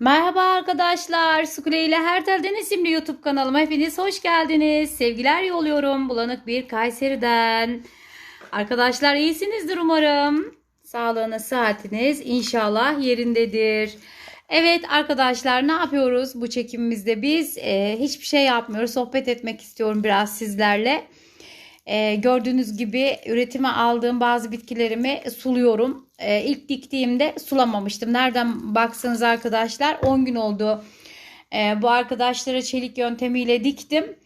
Merhaba arkadaşlar. Sukule ile Her Telden isimli YouTube kanalıma hepiniz hoş geldiniz. Sevgiler yolluyorum bulanık bir Kayseri'den. Arkadaşlar iyisinizdir umarım. Sağlığınız, sıhhatiniz inşallah yerindedir. Evet arkadaşlar ne yapıyoruz bu çekimimizde biz? Ee, hiçbir şey yapmıyoruz. Sohbet etmek istiyorum biraz sizlerle. Ee, gördüğünüz gibi üretime aldığım bazı bitkilerimi suluyorum. Ee, ilk diktiğimde sulamamıştım. Nereden baksanız arkadaşlar 10 gün oldu. Ee, bu arkadaşlara çelik yöntemiyle diktim.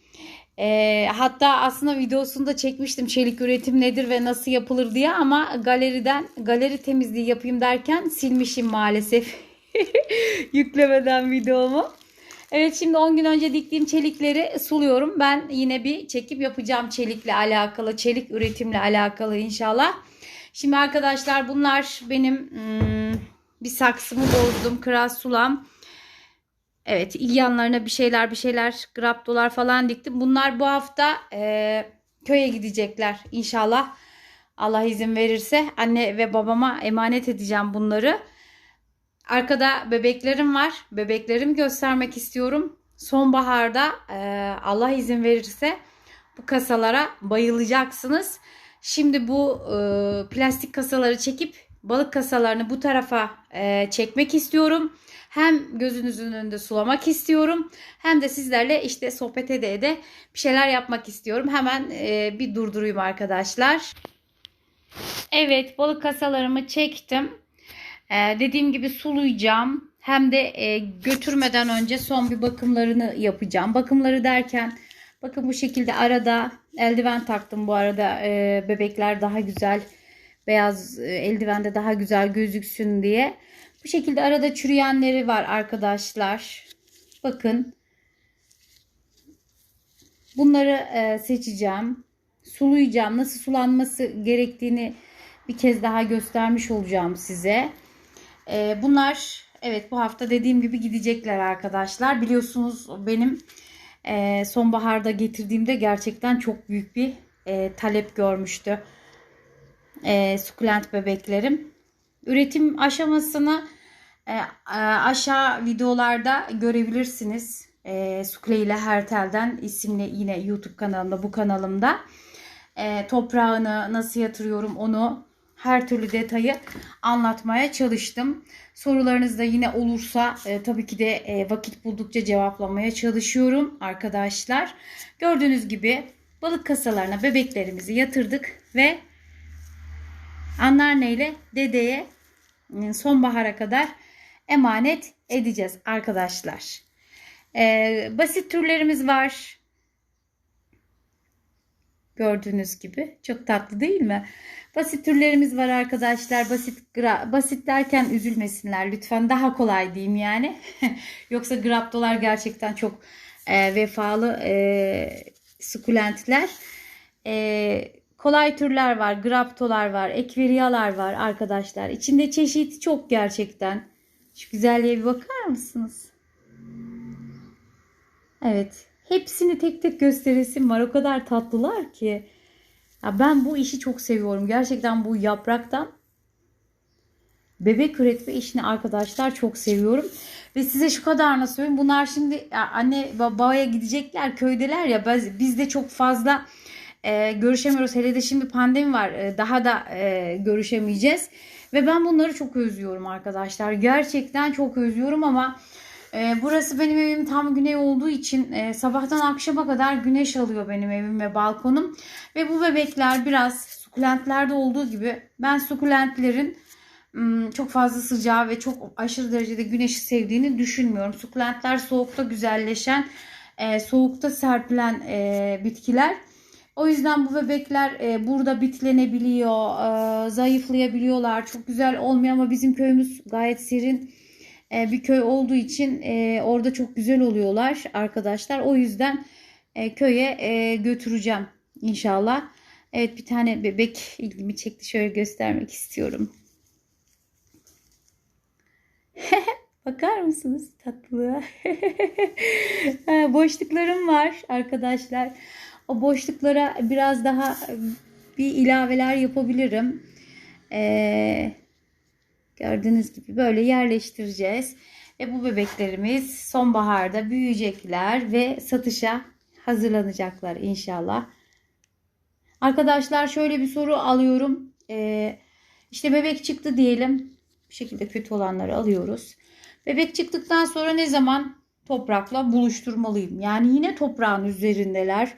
Ee, hatta aslında videosunu da çekmiştim çelik üretim nedir ve nasıl yapılır diye ama galeriden galeri temizliği yapayım derken silmişim maalesef yüklemeden videomu. Evet şimdi 10 gün önce diktiğim çelikleri suluyorum. Ben yine bir çekip yapacağım çelikle alakalı, çelik üretimle alakalı inşallah. Şimdi arkadaşlar bunlar benim hmm, bir saksımı bozdum. Kras sulam. Evet yanlarına bir şeyler bir şeyler graptolar falan diktim. Bunlar bu hafta e, köye gidecekler inşallah. Allah izin verirse anne ve babama emanet edeceğim bunları. Arkada bebeklerim var. Bebeklerimi göstermek istiyorum. Sonbaharda e, Allah izin verirse bu kasalara bayılacaksınız. Şimdi bu e, plastik kasaları çekip balık kasalarını bu tarafa e, çekmek istiyorum. Hem gözünüzün önünde sulamak istiyorum. Hem de sizlerle işte sohbet ede ede bir şeyler yapmak istiyorum. Hemen e, bir durdurayım arkadaşlar. Evet balık kasalarımı çektim. Ee, dediğim gibi sulayacağım. Hem de e, götürmeden önce son bir bakımlarını yapacağım. Bakımları derken bakın bu şekilde arada eldiven taktım bu arada e, bebekler daha güzel beyaz e, eldivende daha güzel gözüksün diye. Bu şekilde arada çürüyenleri var arkadaşlar. Bakın. Bunları e, seçeceğim. Sulayacağım. Nasıl sulanması gerektiğini bir kez daha göstermiş olacağım size. Ee, bunlar evet bu hafta dediğim gibi gidecekler arkadaşlar. Biliyorsunuz benim e, sonbaharda getirdiğimde gerçekten çok büyük bir e, talep görmüştü. E, sukulent bebeklerim. Üretim aşamasını e, aşağı videolarda görebilirsiniz. E, Sukle ile Hertel'den isimli yine YouTube kanalımda bu kanalımda. E, toprağını nasıl yatırıyorum onu her türlü detayı anlatmaya çalıştım. Sorularınız da yine olursa e, tabii ki de e, vakit buldukça cevaplamaya çalışıyorum arkadaşlar. Gördüğünüz gibi balık kasalarına bebeklerimizi yatırdık ve anneanneyle dedeye e, sonbahara kadar emanet edeceğiz arkadaşlar. E, basit türlerimiz var. Gördüğünüz gibi çok tatlı değil mi? Basit türlerimiz var arkadaşlar. Basit basit derken üzülmesinler lütfen. Daha kolay diyeyim yani. Yoksa graptolar gerçekten çok e, vefalı e, sukulentler. E, kolay türler var. Graptolar var. Ekveriyalar var arkadaşlar. İçinde çeşit çok gerçekten. Şu güzelliğe bir bakar mısınız? Evet. Hepsini tek tek gösteresim var. O kadar tatlılar ki. Ya ben bu işi çok seviyorum. Gerçekten bu yapraktan bebek üretme işini arkadaşlar çok seviyorum. Ve size şu kadarını söyleyeyim. Bunlar şimdi anne babaya gidecekler köydeler ya biz de çok fazla e, görüşemiyoruz. Hele de şimdi pandemi var. E, daha da e, görüşemeyeceğiz. Ve ben bunları çok özlüyorum arkadaşlar. Gerçekten çok özlüyorum ama e, burası benim evim tam güney olduğu için e, sabahtan akşama kadar güneş alıyor benim evim ve balkonum. Ve bu bebekler biraz sukulentlerde olduğu gibi ben sukulentlerin çok fazla sıcağı ve çok aşırı derecede güneşi sevdiğini düşünmüyorum. Sukulentler soğukta güzelleşen, e, soğukta serpilen e, bitkiler. O yüzden bu bebekler e, burada bitlenebiliyor, zayıflayabiliyorlar. Çok güzel olmuyor ama bizim köyümüz gayet serin e, bir köy olduğu için e, orada çok güzel oluyorlar arkadaşlar. O yüzden e, köye e, götüreceğim inşallah. Evet bir tane bebek ilgimi çekti. Şöyle göstermek istiyorum. Bakar mısınız tatlılığa? Boşluklarım var arkadaşlar. O boşluklara biraz daha bir ilaveler yapabilirim. Ee, gördüğünüz gibi böyle yerleştireceğiz. Ve bu bebeklerimiz sonbaharda büyüyecekler ve satışa hazırlanacaklar inşallah. Arkadaşlar şöyle bir soru alıyorum. Ee, işte bebek çıktı diyelim. Bir şekilde kötü olanları alıyoruz. Bebek çıktıktan sonra ne zaman toprakla buluşturmalıyım? Yani yine toprağın üzerindeler.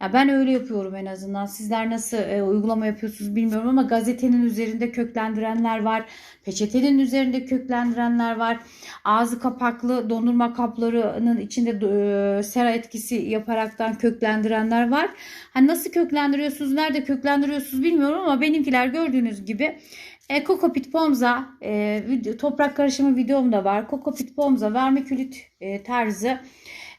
Ya ben öyle yapıyorum en azından. Sizler nasıl e, uygulama yapıyorsunuz bilmiyorum ama gazetenin üzerinde köklendirenler var. Peçetenin üzerinde köklendirenler var. Ağzı kapaklı dondurma kaplarının içinde e, sera etkisi yaparaktan köklendirenler var. Hani nasıl köklendiriyorsunuz, nerede köklendiriyorsunuz bilmiyorum ama benimkiler gördüğünüz gibi e, Kokopit Pomza e, video, toprak karışımı videom da var. Kokopit Pomza vermikülit e, tarzı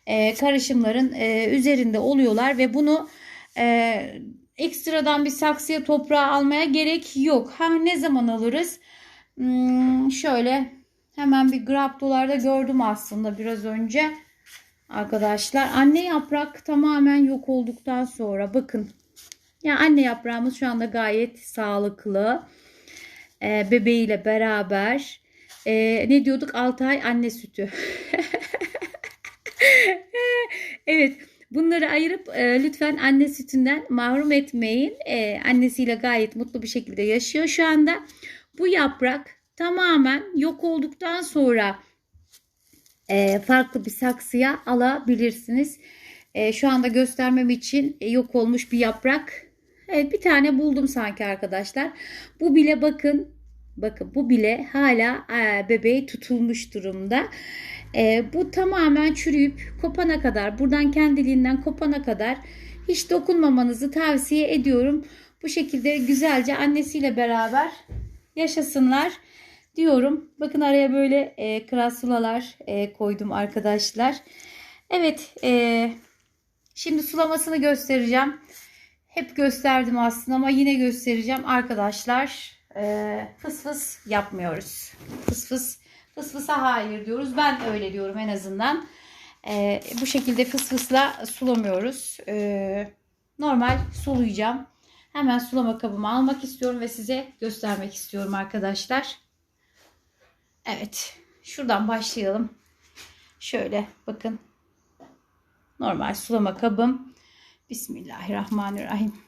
e, karışımların e, üzerinde oluyorlar ve bunu e, ekstradan bir saksıya toprağa almaya gerek yok. Ha ne zaman alırız? Hmm, şöyle hemen bir Grapto'larda gördüm aslında biraz önce. Arkadaşlar anne yaprak tamamen yok olduktan sonra bakın. Ya anne yaprağımız şu anda gayet sağlıklı. E, bebeğiyle beraber. E, ne diyorduk? 6 ay anne sütü. evet. Bunları ayırıp e, lütfen anne sütünden mahrum etmeyin. E, annesiyle gayet mutlu bir şekilde yaşıyor şu anda. Bu yaprak tamamen yok olduktan sonra e, farklı bir saksıya alabilirsiniz. E, şu anda göstermem için e, yok olmuş bir yaprak. Evet bir tane buldum sanki arkadaşlar. Bu bile bakın bakın bu bile hala e, bebeği tutulmuş durumda. E, bu tamamen çürüyüp kopana kadar buradan kendiliğinden kopana kadar hiç dokunmamanızı tavsiye ediyorum. Bu şekilde güzelce annesiyle beraber yaşasınlar diyorum. Bakın araya böyle e, krasulalar e, koydum arkadaşlar. Evet e, şimdi sulamasını göstereceğim. Hep gösterdim aslında ama yine göstereceğim arkadaşlar. E, fıs fıs yapmıyoruz. Fıs fıs fıs fısa hayır diyoruz. Ben öyle diyorum en azından. E, bu şekilde fıs fısla sulamıyoruz. E, normal sulayacağım. Hemen sulama kabımı almak istiyorum ve size göstermek istiyorum arkadaşlar. Evet. Şuradan başlayalım. Şöyle bakın. Normal sulama kabım. Bismillahirrahmanirrahim.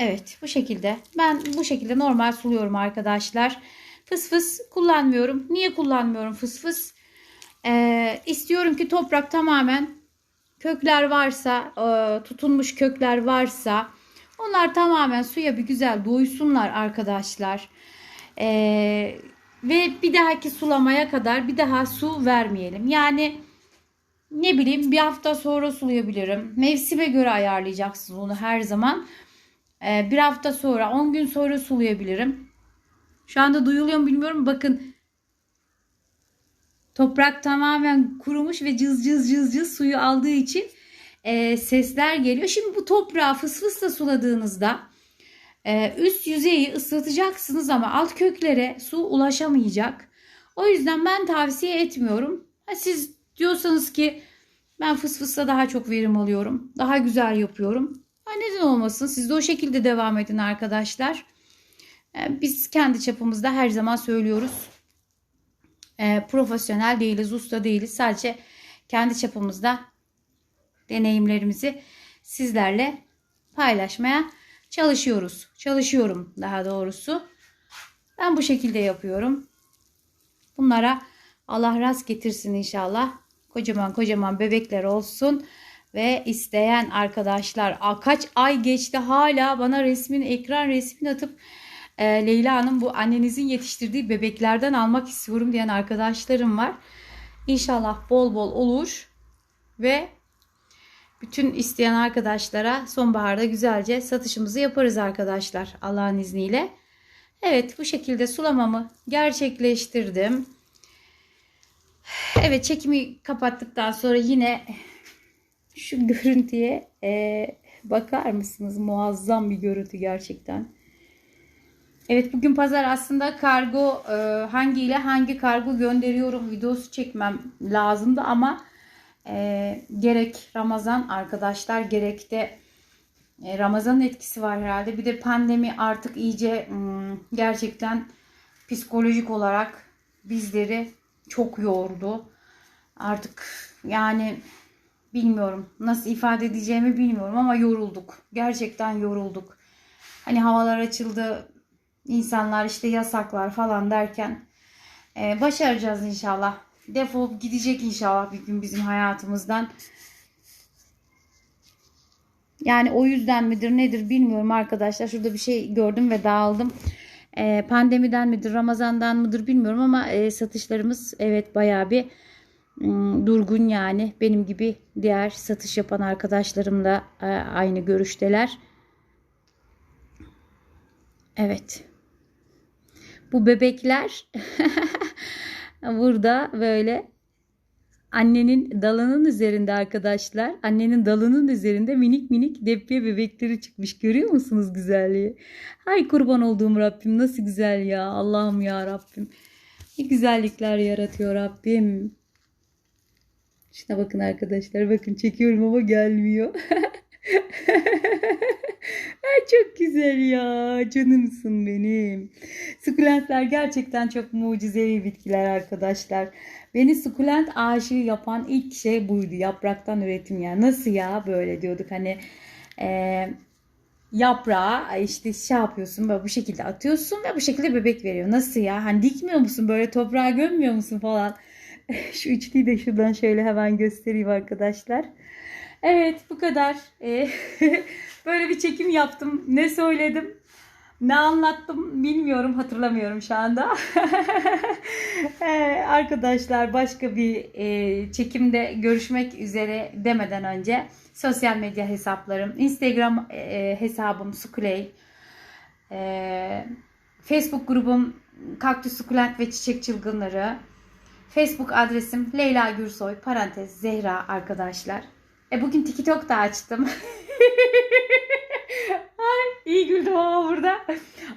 Evet bu şekilde. Ben bu şekilde normal suluyorum arkadaşlar. Fıs fıs kullanmıyorum. Niye kullanmıyorum fıs fıs? Ee, istiyorum ki toprak tamamen kökler varsa, e, tutunmuş kökler varsa onlar tamamen suya bir güzel doysunlar arkadaşlar. Ee, ve bir dahaki sulamaya kadar bir daha su vermeyelim. Yani ne bileyim bir hafta sonra sulayabilirim. Mevsime göre ayarlayacaksınız onu her zaman. Ee, bir hafta sonra 10 gün sonra sulayabilirim. Şu anda duyuluyor mu bilmiyorum. Bakın toprak tamamen kurumuş ve cız cız cız cız suyu aldığı için e, sesler geliyor. Şimdi bu toprağı fıs fısla suladığınızda e, üst yüzeyi ıslatacaksınız ama alt köklere su ulaşamayacak. O yüzden ben tavsiye etmiyorum. Ha, siz diyorsanız ki ben fıs fısla daha çok verim alıyorum. Daha güzel yapıyorum. Neden olmasın? Siz de o şekilde devam edin arkadaşlar. E, biz kendi çapımızda her zaman söylüyoruz. E, profesyonel değiliz, usta değiliz. Sadece kendi çapımızda deneyimlerimizi sizlerle paylaşmaya çalışıyoruz. Çalışıyorum daha doğrusu. Ben bu şekilde yapıyorum. Bunlara Allah rast getirsin inşallah. Kocaman kocaman bebekler olsun. Ve isteyen arkadaşlar kaç ay geçti hala bana resmin ekran resmini atıp e, Leyla Hanım bu annenizin yetiştirdiği bebeklerden almak istiyorum diyen arkadaşlarım var. İnşallah bol bol olur ve bütün isteyen arkadaşlara sonbaharda güzelce satışımızı yaparız arkadaşlar Allah'ın izniyle. Evet bu şekilde sulamamı gerçekleştirdim. Evet çekimi kapattıktan sonra yine şu görüntüye e, bakar mısınız? Muazzam bir görüntü gerçekten. Evet bugün pazar aslında kargo e, hangi ile hangi kargo gönderiyorum videosu çekmem lazımdı ama e, gerek Ramazan arkadaşlar gerek de e, Ramazan'ın etkisi var herhalde. Bir de pandemi artık iyice m, gerçekten psikolojik olarak bizleri çok yordu. Artık yani bilmiyorum nasıl ifade edeceğimi bilmiyorum ama yorulduk. Gerçekten yorulduk. Hani havalar açıldı, insanlar işte yasaklar falan derken e, başaracağız inşallah. Defolup gidecek inşallah bir gün bizim hayatımızdan. Yani o yüzden midir nedir bilmiyorum arkadaşlar. Şurada bir şey gördüm ve dağıldım. E, pandemiden midir Ramazan'dan mıdır bilmiyorum ama e, satışlarımız evet bayağı bir durgun yani. Benim gibi diğer satış yapan arkadaşlarım da e, aynı görüşteler. Evet. Bu bebekler burada böyle annenin dalının üzerinde arkadaşlar. Annenin dalının üzerinde minik minik depriye bebekleri çıkmış. Görüyor musunuz güzelliği? Hay kurban olduğum Rabbim nasıl güzel ya. Allah'ım ya Rabbim. Ne güzellikler yaratıyor Rabbim. Şuna bakın arkadaşlar. Bakın çekiyorum ama gelmiyor. Ay çok güzel ya. Canımsın benim. Sukulentler gerçekten çok mucizevi bitkiler arkadaşlar. Beni sukulent aşığı yapan ilk şey buydu. Yapraktan üretim ya. Nasıl ya böyle diyorduk hani e, yaprağı işte şey yapıyorsun böyle bu şekilde atıyorsun ve bu şekilde bebek veriyor. Nasıl ya? Hani dikmiyor musun böyle toprağa gömmüyor musun falan. Şu üçlüyü de şuradan şöyle hemen göstereyim arkadaşlar. Evet bu kadar. Ee, böyle bir çekim yaptım. Ne söyledim? Ne anlattım bilmiyorum hatırlamıyorum şu anda. Ee, arkadaşlar başka bir e, çekimde görüşmek üzere demeden önce sosyal medya hesaplarım Instagram e, hesabım Sukuley e, Facebook grubum Kaktüs Sukulent ve Çiçek Çılgınları Facebook adresim Leyla Gürsoy parantez Zehra arkadaşlar. E bugün TikTok da açtım. Ay iyi güldüm ama burada.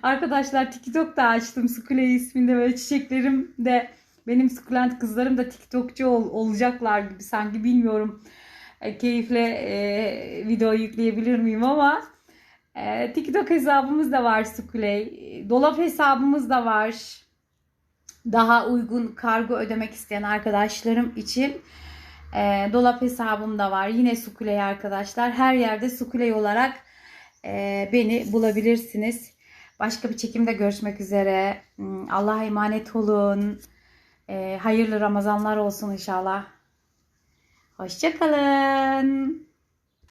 Arkadaşlar TikTok da açtım. Sukule isminde böyle çiçeklerim de benim sukulent kızlarım da TikTokçu ol- olacaklar gibi sanki bilmiyorum. E, keyifle e, video yükleyebilir miyim ama e, TikTok hesabımız da var Sukuley. Dolap hesabımız da var. Daha uygun kargo ödemek isteyen arkadaşlarım için e, dolap hesabım da var. Yine Sukuley arkadaşlar. Her yerde Sukuley olarak e, beni bulabilirsiniz. Başka bir çekimde görüşmek üzere. Hmm, Allah'a emanet olun. E, hayırlı Ramazanlar olsun inşallah. Hoşçakalın.